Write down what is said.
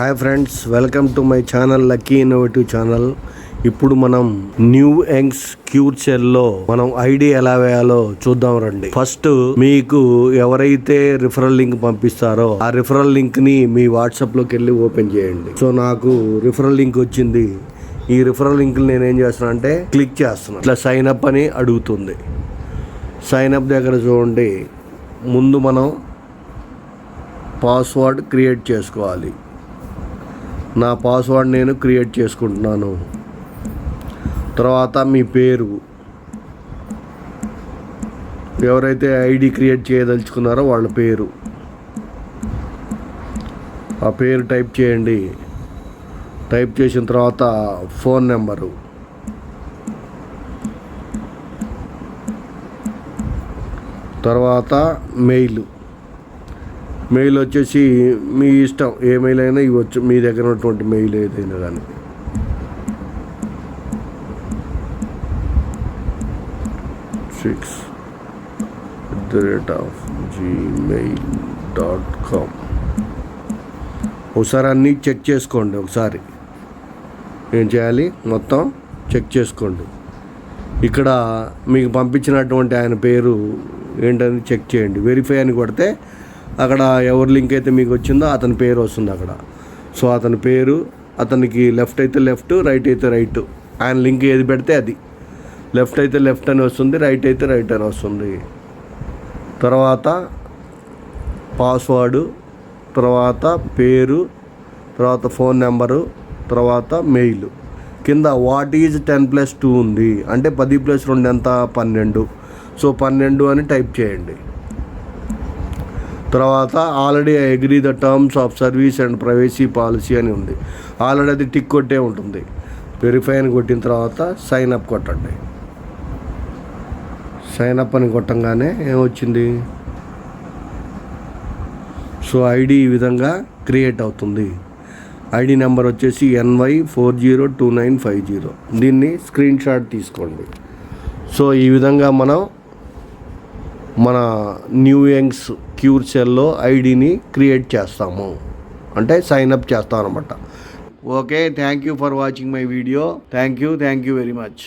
Hi friends welcome to my channel lucky innovative channel. ఇప్పుడు మనం new Young's cure సెల్లో మనం ఐడి ఎలా వేయాలో చూద్దాం రండి. ఫస్ట్ మీకు ఎవరైతే రిఫరల్ లింక్ పంపిస్తారో ఆ రిఫరల్ లింక్ని మీ వాట్సాప్లోకి వెళ్ళి ఓపెన్ చేయండి. సో నాకు రిఫరల్ లింక్ వచ్చింది. ఈ రిఫరల్ లింక్ ఏం చేస్తున్నా అంటే క్లిక్ చేస్తున్నాను ఇట్లా సైన్ అప్ అని అడుగుతుంది. సైన్ అప్ దగ్గర చూడండి. ముందు మనం పాస్వర్డ్ క్రియేట్ చేసుకోవాలి. నా పాస్వర్డ్ నేను క్రియేట్ చేసుకుంటున్నాను. తర్వాత మీ పేరు. ఎవరైతే ఐడి క్రియేట్ చేయదలుచుకున్నారో వాళ్ళ పేరు. ఆ పేరు టైప్ చేయండి. టైప్ చేసిన తర్వాత ఫోన్ నెంబరు తర్వాత మెయిల్ మెయిల్ వచ్చేసి మీ ఇష్టం ఏ మెయిల్ అయినా ఇవ్వచ్చు. మీ దగ్గర ఉన్నటువంటి మెయిల్ ఏదైనా కానీ. Six at the rate of Gmail dot com ఒకసారి అన్నీ చెక్ చేసుకోండి ఒకసారి. ఏం చేయాలి? మొత్తం చెక్ చేసుకోండి. ఇక్కడ మీకు పంపించినటువంటి ఆయన పేరు ఏంటని చెక్ చేయండి. వెరిఫై అని కొడితే అక్కడ ఎవరి లింక్ అయితే మీకు వచ్చిందో అతని పేరు వస్తుంది అక్కడ. సో అతని పేరు అతనికి లెఫ్ట్ అయితే లెఫ్ట్ రైట్ అయితే రైట్ ఆయన లింక్ ఏది పెడితే అది. లెఫ్ట్ అయితే లెఫ్ట్ అని వస్తుంది రైట్ అయితే రైట్ అని వస్తుంది. తర్వాత పాస్వర్డు తర్వాత పేరు తర్వాత ఫోన్ నెంబరు తర్వాత మెయిల్ కింద what is ten plus two ఉంది. అంటే పది ప్లస్ రెండు ఎంత? పన్నెండు. సో పన్నెండు అని టైప్ చేయండి. తర్వాత already I agree the terms of service and privacy policy అని ఉంది. ఆల్రెడీ అది టిక్ కొట్టే ఉంటుంది. వెరిఫై అని కొట్టిన తర్వాత సైన్ అప్ కొట్టండి. సైన్ అప్ అని కొట్టంగానే ఏమొచ్చింది? సో ఐడి ఈ విధంగా క్రియేట్ అవుతుంది. ఐడి నెంబర్ వచ్చేసి N Y four zero two nine five zero. దీన్ని స్క్రీన్ షాట్ తీసుకోండి. సో ఈ విధంగా మనం మన న్యూ యంగ్స్ క్యూర్ సెల్లో ఐడిని క్రియేట్ చేస్తాము. అంటే సైన్ అప్ చేస్తాం అనమాట okay thank you for watching my video thank you thank you very much